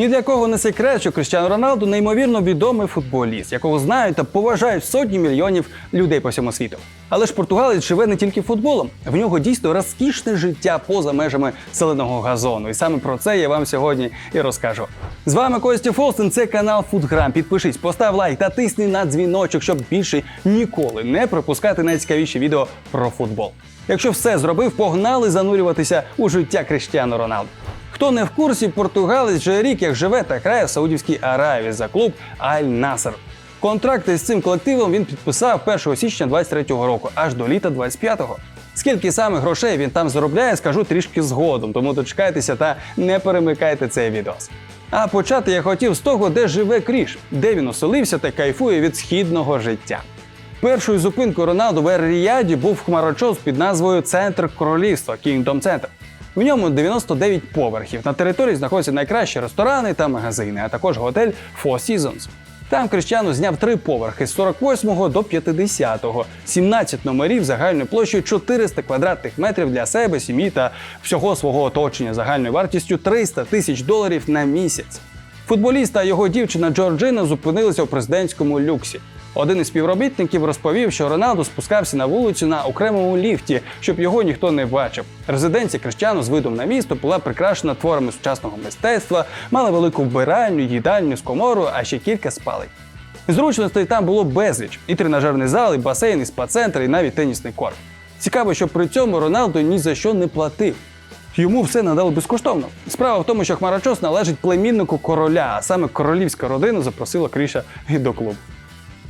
Ні для кого не секрет, що Кристиано Роналду неймовірно відомий футболіст, якого знають та поважають сотні мільйонів людей по всьому світу. Але ж португалець живе не тільки футболом, в нього дійсно розкішне життя поза межами зеленого газону. І саме про це я вам сьогодні і розкажу. З вами Костя Фолстен, це канал Футграм. Підпишись, постав лайк та тисни на дзвіночок, щоб більше ніколи не пропускати найцікавіші відео про футбол. Якщо все зробив, погнали занурюватися у життя Криштіану Роналду. Хто не в курсі, португалець вже рік як живе та грає в Саудівській Аравії за клуб Аль Насер. Контракти з цим колективом він підписав 1 січня 23-го року, аж до літа 25-го. Скільки саме грошей він там заробляє, скажу трішки згодом, тому дочекайтеся та не перемикайте цей відос. А почати я хотів з того, де живе Кріш, де він оселився та кайфує від східного життя. Першою зупинкою Роналду в Ер-Ріяді був хмарочос під назвою Центр Королівства Kingdom Center. В ньому 99 поверхів. На території знаходяться найкращі ресторани та магазини, а також готель Four Seasons. Там Крищану зняв три поверхи з 48 до 50, 17 номерів загальною площею 400 квадратних метрів для себе, сім'ї та всього свого оточення загальною вартістю 300 тисяч доларів на місяць. Футболіст та його дівчина Джорджина зупинилися у президентському люксі. Один із співробітників розповів, що Роналду спускався на вулицю на окремому ліфті, щоб його ніхто не бачив. Резиденція Крищану з видом на місто була прикрашена творами сучасного мистецтва, мала велику вбиральню, їдальню з коморою, а ще кілька спалень. Зручностей там було безліч: і тренажерний зал, і басейн, і спа-центр, і навіть тенісний корт. Цікаво, що при цьому Роналду ні за що не платив. Йому все надали безкоштовно. Справа в тому, що Хмарочос належить племіннику короля, а саме королівська родина запросила Кріша і до клубу.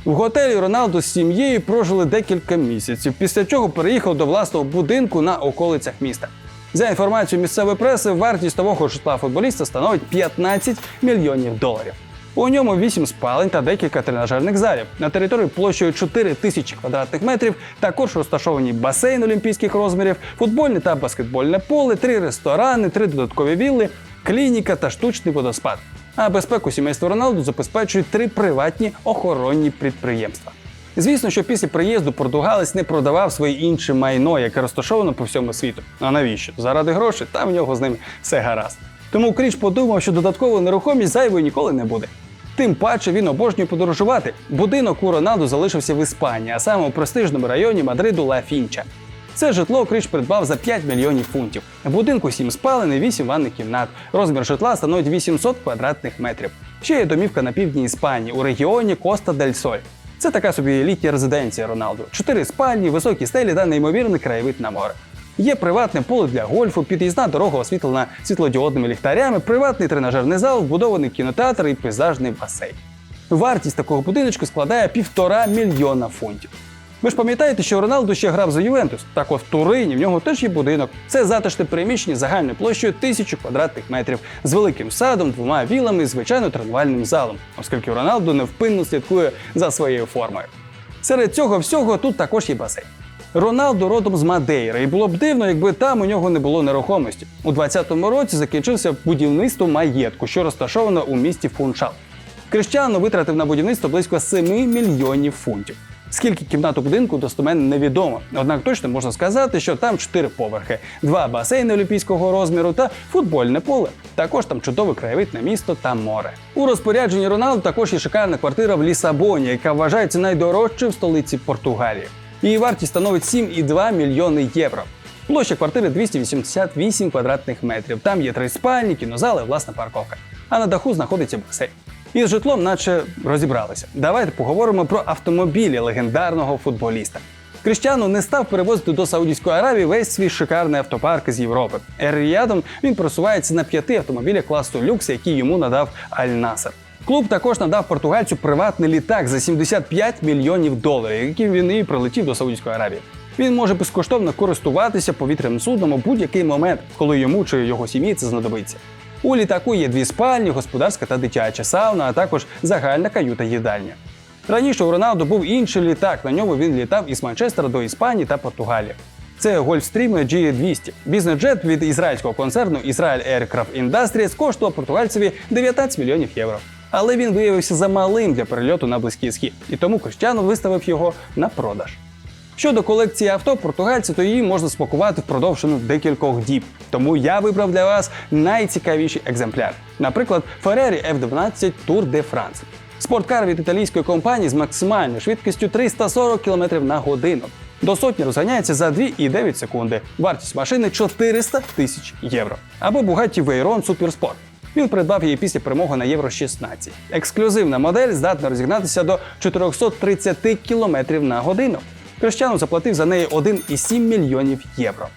В готелі Роналду з сім'єю прожили декілька місяців, після чого переїхав до власного будинку на околицях міста. За інформацією місцевої преси, вартість того житла футболіста становить 15 мільйонів доларів. У ньому 8 спалень та декілька тренажерних залів. На території площею 4 тисячі квадратних метрів також розташовані басейн олімпійських розмірів, футбольне та баскетбольне поле, три ресторани, три додаткові вілли, клініка та штучний водоспад. А безпеку сімейства Роналду забезпечують три приватні охоронні підприємства. Звісно, що після приїзду португалець не продавав своє інше майно, яке розташовано по всьому світу. А навіщо? Заради грошей, та в нього з ним все гаразд. Тому Кріч подумав, що додаткової нерухомість зайвою ніколи не буде. Тим паче він обожнює подорожувати. Будинок у Роналду залишився в Іспанії, а саме у престижному районі Мадриду Ла Фінча. Це житло Кріч придбав за 5 мільйонів фунтів. Будинку 7 спалень і 8 ванних кімнат. Розмір житла становить 800 квадратних метрів. Ще є домівка на півдні Іспанії у регіоні Коста дель Соль. Це така собі елітня резиденція Роналду. Чотири спальні, високі стелі та неймовірний краєвид на море. Є приватне поле для гольфу, під'їзна дорога освітлена світлодіодними ліхтарями, приватний тренажерний зал, вбудований кінотеатр і пейзажний басейн. Вартість такого будиночку складає півтора мільйона фунтів. Ви ж пам'ятаєте, що Роналду ще грав за Ювентус? Так от в Турині в нього теж є будинок. Це затишне приміщення загальною площею тисячу квадратних метрів з великим садом, двома вілами і звичайно тренувальним залом, оскільки Роналду невпинно слідкує за своєю формою. Серед цього всього тут також є басейн. Роналду родом з Мадейри, і було б дивно, якби там у нього не було нерухомості. У 2020 році закінчився будівництво маєтку, що розташовано у місті Фуншал. Крищано витратив на будівництво близько 7 мільйонів фунтів. Скільки кімнат у будинку достоменно невідомо. Однак точно можна сказати, що там 4 поверхи, два басейни олімпійського розміру та футбольне поле. Також там чудовий краєвид на місто та море. У розпорядженні Роналду також є шикарна квартира в Лісабоні, яка вважається найдорожчою в столиці Португалії. Її вартість становить 7,2 мільйони євро. Площа квартири 288 квадратних метрів. Там є три спальні, кінозали, власна парковка. А на даху знаходиться басейн. Із житлом, наче розібралися. Давайте поговоримо про автомобілі легендарного футболіста. Кріштіану не став перевозити до Саудівської Аравії весь свій шикарний автопарк з Європи. Ер-Ріядом він просувається на п'яти автомобілях класу люкс, які йому надав Аль-Насер. Клуб також надав португальцю приватний літак за 75 мільйонів доларів, яким він і прилетів до Саудівської Аравії. Він може безкоштовно користуватися повітряним судном у будь-який момент, коли йому чи його сім'ї це знадобиться. У літаку є дві спальні, господарська та дитяча сауна, а також загальна каюта їдальня. Раніше у Роналду був інший літак. На ньому він літав із Манчестера до Іспанії та Португалії. Це Gulfstream G200. Бізнес-джет від ізраїльського концерну Israel Aircraft Industries коштував португальцеві 19 мільйонів євро. Але він виявився замалим для перельоту на близький схід, і тому Кристиану виставив його на продаж. Щодо колекції авто португальців, то її можна смакувати впродовж ну, декількох діб. Тому я вибрав для вас найцікавіші екземпляри. Наприклад, Ferrari F12 Tour de France. Спорткар від італійської компанії з максимальною швидкістю 340 км на годину. До сотні розганяється за 2,9 секунди. Вартість машини 400 тисяч євро. Або Bugatti Veyron Supersport. Він придбав її після перемоги на Євро 16. Ексклюзивна модель здатна розігнатися до 430 км на годину. Криштяну заплатив за неї 1,7 мільйонів євро.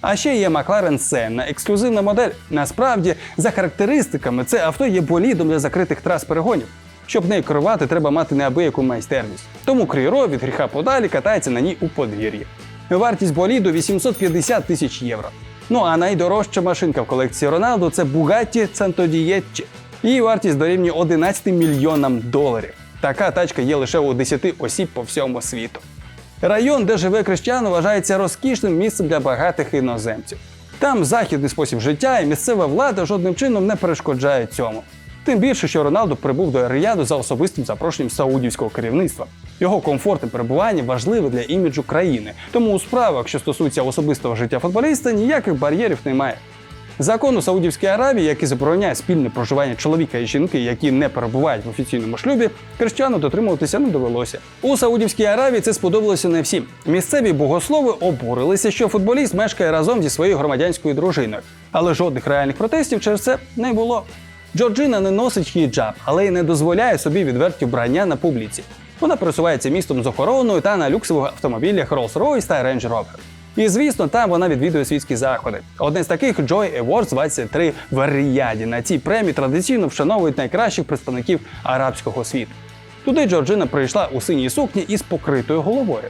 А ще є McLaren Senna, ексклюзивна модель. Насправді, за характеристиками, це авто є болідом для закритих трас перегонів. Щоб нею керувати, треба мати неабияку майстерність. Тому Кріро від гріха подалі катається на ній у подвір'ї. Вартість боліду 850 тисяч євро. Ну а найдорожча машинка в колекції Роналду це Bugatti Centodieci. Її вартість дорівнює 11 мільйонам доларів. Така тачка є лише у 10 осіб по всьому світу. Район, де живе Криштіану, вважається розкішним місцем для багатих іноземців. Там західний спосіб життя і місцева влада жодним чином не перешкоджає цьому. Тим більше, що Роналду прибув до Рияду за особистим запрошенням саудівського керівництва. Його комфортне перебування важливе для іміджу країни. Тому у справах, що стосуються особистого життя футболіста, ніяких бар'єрів немає. Закон у Саудівській Аравії, який забороняє спільне проживання чоловіка і жінки, які не перебувають в офіційному шлюбі, християну дотримуватися не довелося. У Саудівській Аравії це сподобалося не всім. Місцеві богослови обурилися, що футболіст мешкає разом зі своєю громадянською дружиною. Але жодних реальних протестів через це не було. Джорджина не носить хіджаб, але й не дозволяє собі відверті вбрання на публіці. Вона пересувається містом з охороною та на люксових автомобілях Rolls-Royce та Range Rover. І звісно, там вона відвідує світські заходи. Один з таких Joy Awards 23 в Ріяді. На цій премії традиційно вшановують найкращих представників арабського світу. Туди Джорджина прийшла у синій сукні із покритою головою.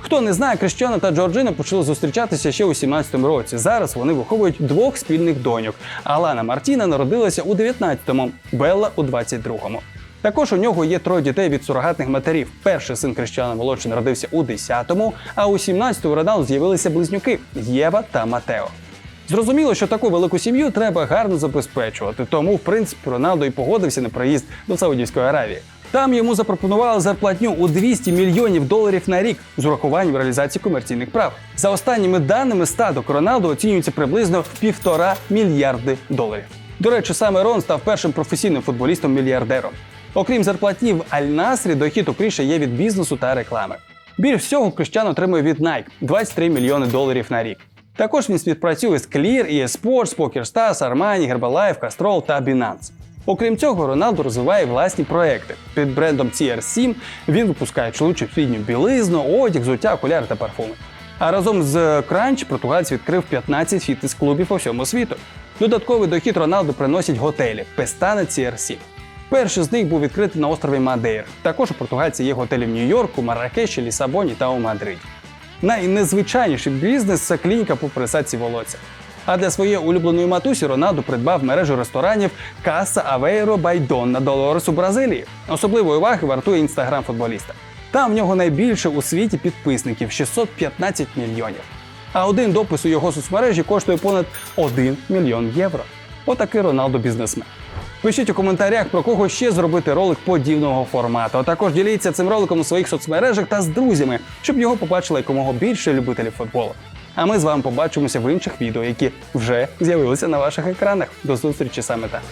Хто не знає, Крещана та Джорджина почали зустрічатися ще у 17-му році. Зараз вони виховують двох спільних доньок. Алана Мартіна народилася у 19-му, Белла у 22-му. Також у нього є троє дітей від сурогатних матерів. Перший син Крещана молодший народився у 10-му, а у 17-му у Роналду з'явилися близнюки Єва та Матео. Зрозуміло, що таку велику сім'ю треба гарно забезпечувати, тому, в принципі, Роналдо і погодився на приїзд до Саудівської Аравії. Там йому запропонували зарплатню у 200 мільйонів доларів на рік з урахуванням реалізації комерційних прав. За останніми даними статок Роналду оцінюється приблизно в півтора мільярди доларів. До речі, саме Рон став першим професійним футболістом-мільярдером. Окрім зарплатні в Аль-Насрі, дохід у є від бізнесу та реклами. Більш всього Крищан отримує від Nike – 23 мільйони доларів на рік. Також він співпрацює з Clear, EA Sports, PokerStars, Armani, Herbalife, Castrol та Binance. Окрім цього, Роналду розвиває власні проекти. Під брендом CR7 він випускає чоловічу фідню білизну, одяг, взуття, окуляри та парфуми. А разом з Crunch португалець відкрив 15 фітнес-клубів по всьому світу. Додатковий дохід Роналду приносять готелі Пестана CR7. Перший з них був відкритий на острові Мадейр. Також у португальці є готелі в Нью-Йорку, Маракеші, Лісабоні та у Мадриді. Найнезвичайніший бізнес це клініка по пересадці волосся. А для своєї улюбленої матусі Роналду придбав мережу ресторанів Каса Авейро Байдонна Долорес у Бразилії. Особливої уваги вартує інстаграм футболіста. Там в нього найбільше у світі підписників 615 мільйонів. А один допис у його соцмережі коштує понад 1 мільйон євро. Отакий Роналду бізнесмен. Пишіть у коментарях, про кого ще зробити ролик подібного формату. А також діліться цим роликом у своїх соцмережах та з друзями, щоб його побачили якомога більше любителів футболу. А ми з вами побачимося в інших відео, які вже з'явилися на ваших екранах. До зустрічі саме так.